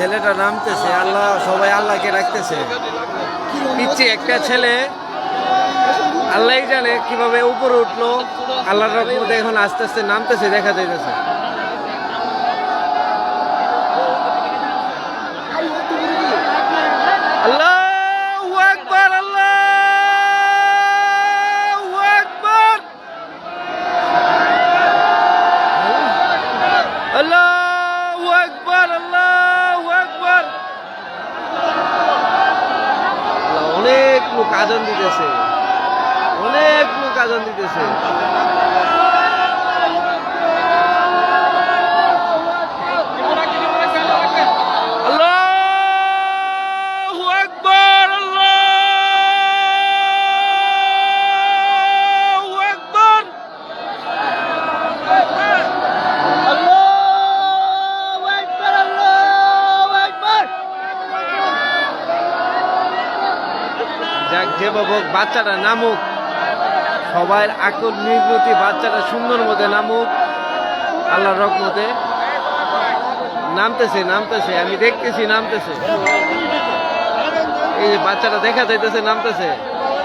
ছেলেটা নামতেছে, আল্লাহ, সবাই আল্লাহকে রাখতেছে পিচ্ছি একটা ছেলে আল্লাহ জানে কীভাবে উপরে উঠল, আল্লাহর রকমতে এখন আস্তে আস্তে নামতেছে, দেখা যাইতেছে। লোক আজন দিতেছে। অনেক লোক আজন দিতেছে। বাচ্চাটা নামুক। সবার আকল নির্গতি বাচ্চাটা সুন্দর মতে নামুক। আল্লাহর রকমতে নামতেছে নামতেছে। আমি দেখতেছি নামতেছে। এই যে বাচ্চাটা দেখা যাইতেছে নামতেছে।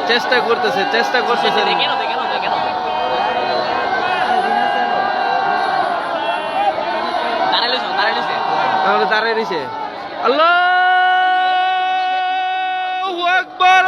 চেষ্টা করতেছে চেষ্টা করতেছে। তাহলে দাঁড়ায় দিছে আল্লাহ আল্লাহ আকবার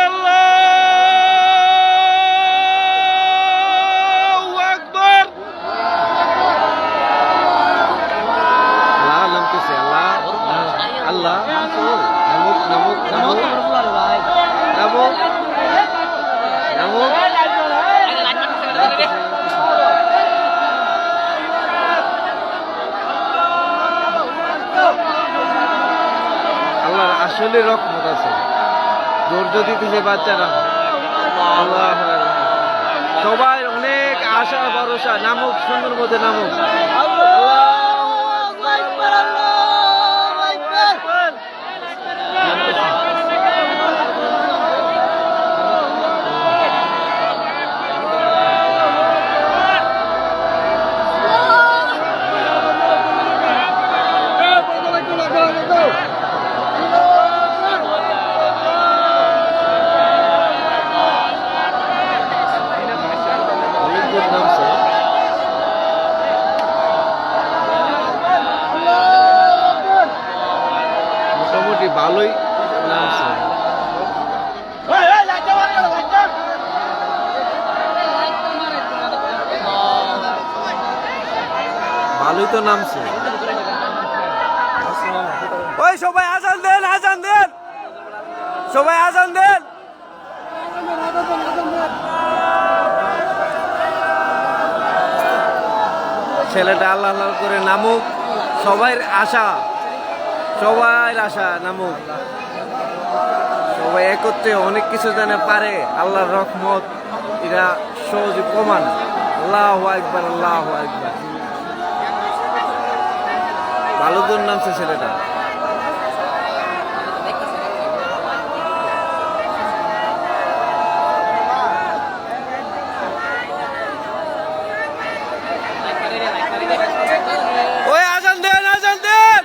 আসলে রকমত আছে। ধৈর্য দিতেছে বাচ্চারা। সবাই অনেক আশা ভরসা। নামক সুন্দর মধ্যে নামুক। ভালোই তো নামছে। ওই সবাই আজান দেন আজান দেন। সবাই আজান দেন। ছেলেটা আল্লাহ আল্লাহ করে নামুক। সবাই আশা সবাই আশা নামুক। সবাই একত্রে অনেক কিছু যেন পারে, আল্লাহর রহমত, এরা সহজে প্রমাণ। আল্লাহ একবার আল্লাহ একবার ভালো দূর নামছে ছেলেটা ওই আজান দেন আজান দেন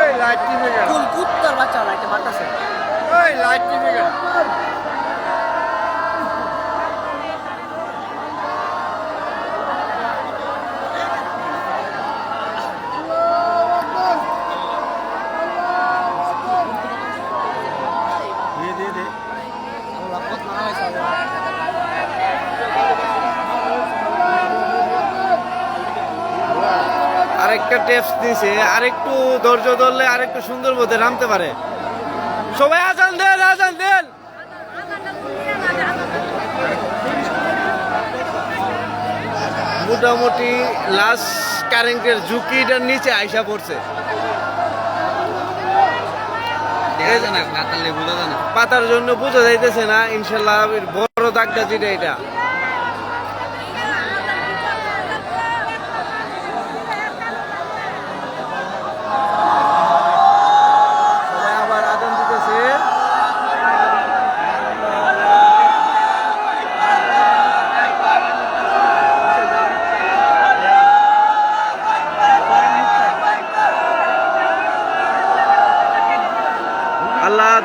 এই লাইট টিভি গেল কুত্তার বাচ্চা লাইটে মারতাছে এই লাইট টিভি গেল দিয়ে দিয়ে দে আল্লাহ কত মারা হয়েছে আরেকটা টেপস দিছে আরেকটু ধৈর্য ধরলে আরেকটু সুন্দর মধ্যে নামতে পারে। সবাই আজান দেন আজান দেন। মোটামুটি লাস্ট কারেন্টের ঝুঁকিটার নিচে আইসা পড়ছে। পাতার জন্য বোঝা যাইতেছে না ইনশাল্লাহ বড় দাগটা যেটা এটা।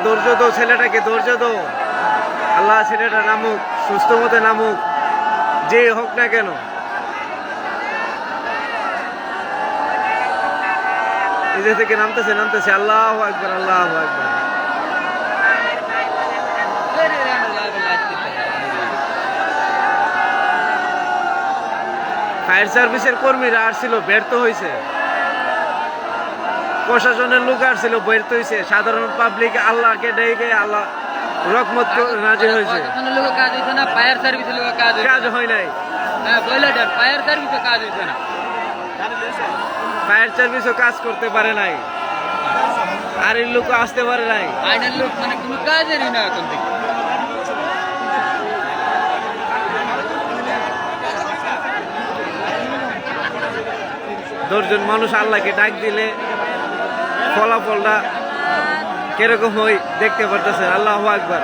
ধৈর্য দো ছেলেটাকে, ধৈর্য দো আল্লাহ ছেলেটা নামুক, সুস্থ মতে নামুক, যে হোক না কেন। নিজে থেকে নামতেছে নামতেছে। আল্লাহ একবার আল্লাহ একবার ফায়ার সার্ভিসের কর্মীরা আসছিল, ব্যর্থ হয়েছে প্রশাসনের লোক আসছিল ব্যর্থ হয়েছে সাধারণ পাবলিক আল্লাহকে ডেকে আল্লাহ রকমত নাজির হয়েছে। লোক কাজ হইছে না ফায়ার সার্ভিসের লোক কাজ কাজ হয় নাই। হ্যাঁ ফায়ার সার্ভিসে কাজ হইছে না। ফায়ার সার্ভিসও কাজ করতে পারে নাই। আর এই লোক আসতে পারে নাই। আইনের লোক মানে কোনো কাজেরই না এখন থেকে। দশজন মানুষ আল্লাহকে ডাক দিলে ফলাফলটা কীরকম হয় দেখতে পারতেছেন? আল্লাহ আকবার।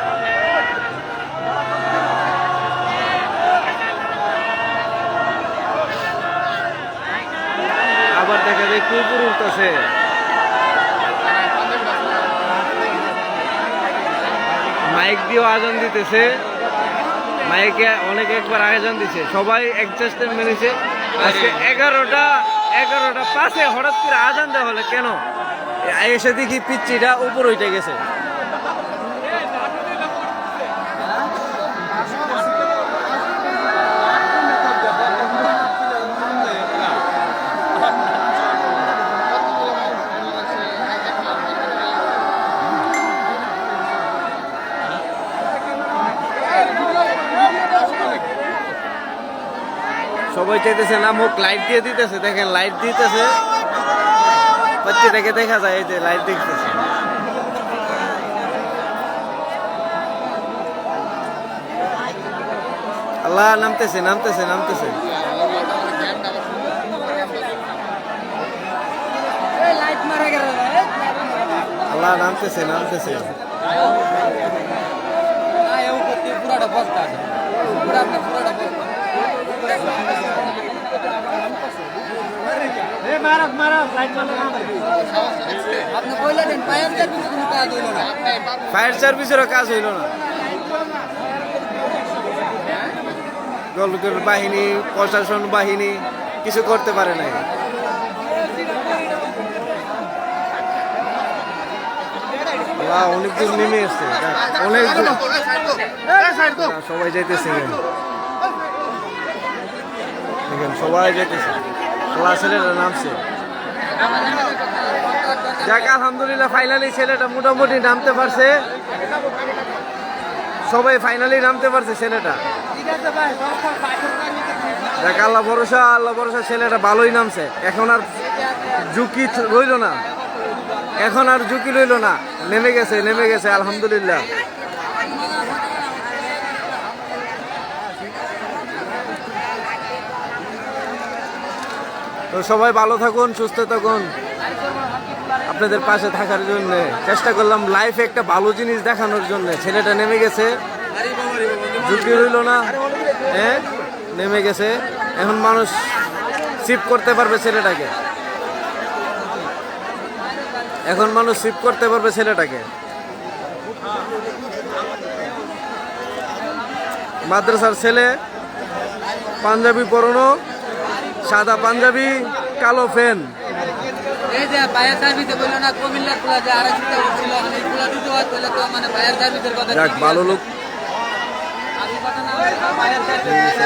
আবার দেখা যায় কুকুর উঠতেছে মাইক দিয়েও আজান দিতেছে। মাইকে অনেক একবার আয়োজন দিছে। সবাই অ্যাডজাস্টমেন্ট মেনেছে। আজকে এগারোটা এগারোটা পাশে হঠাৎ করে আজান দেওয়া হলে। কেন? এসে দেখি পিচ্ছিটা উপর উঠে গেছে। সবাই চাইতেছে নামুক লাইট দিয়ে দিতেছে, দেখেন লাইট দিতেছে। বাচ্চাটাকে দেখা যায়, এই যে লাইট দেখতেছে। আল্লাহ নামতেছে নামতেছে নামতেছে। আল্লাহ নামতেছে নামতেছে। পুরাটা বস্তা পুরা আপনার পুরাটা বস্তা আপনি বইলে দেন ফায়ার সার্ভিসে কোনো কাজ হইল না। ফায়ার সার্ভিসেরও কাজ হইল না। দলকের বাহিনী প্রশাসন বাহিনী কিছু করতে পারে নাই। অনেক দূর নেমে এসছে অনেক দূর সবাই যাইতেছে। দেখেন সবাই যাইতেছে। আল্লাহ ছেলেটা নামছে। যাক আলহামদুলিল্লাহ ফাইনালি ছেলেটা মোটামুটি নামতে পারছে। সবাই ফাইনালি নামতে পারছে ছেলেটা। দেখ, আল্লাহ ভরসা আল্লাহ ভরসা, ছেলেটা ভালোই নামছে। এখন আর ঝুঁকি রইল না। এখন আর ঝুঁকি রইল না। নেমে গেছে নেমে গেছে, আলহামদুলিল্লাহ। তো সবাই ভালো থাকুন, সুস্থ থাকুন। আপনাদের পাশে থাকার জন্য চেষ্টা করলাম লাইফে একটা ভালো জিনিস দেখানোর জন্য। ছেলেটা নেমে গেছে। ঝুঁকি রইল না। হ্যাঁ নেমে গেছে। এখন মানুষ সিপ করতে পারবে ছেলেটাকে। এখন মানুষ সিপ করতে পারবে ছেলেটাকে। মাদ্রাসার ছেলে, পাঞ্জাবি পরনো সাদা পাঞ্জাবি কালো ফেন এই যে সার্ভিসে বলল না কুমিল্লার খোলা যে আড়াইশো টাকা ছিল মানে খোলা দিতে হয় তাহলে তো মানে ফায়ার সার্ভিসের কথা যাক ভালো লোক। আমি কথা না ফায়ার সার্ভিস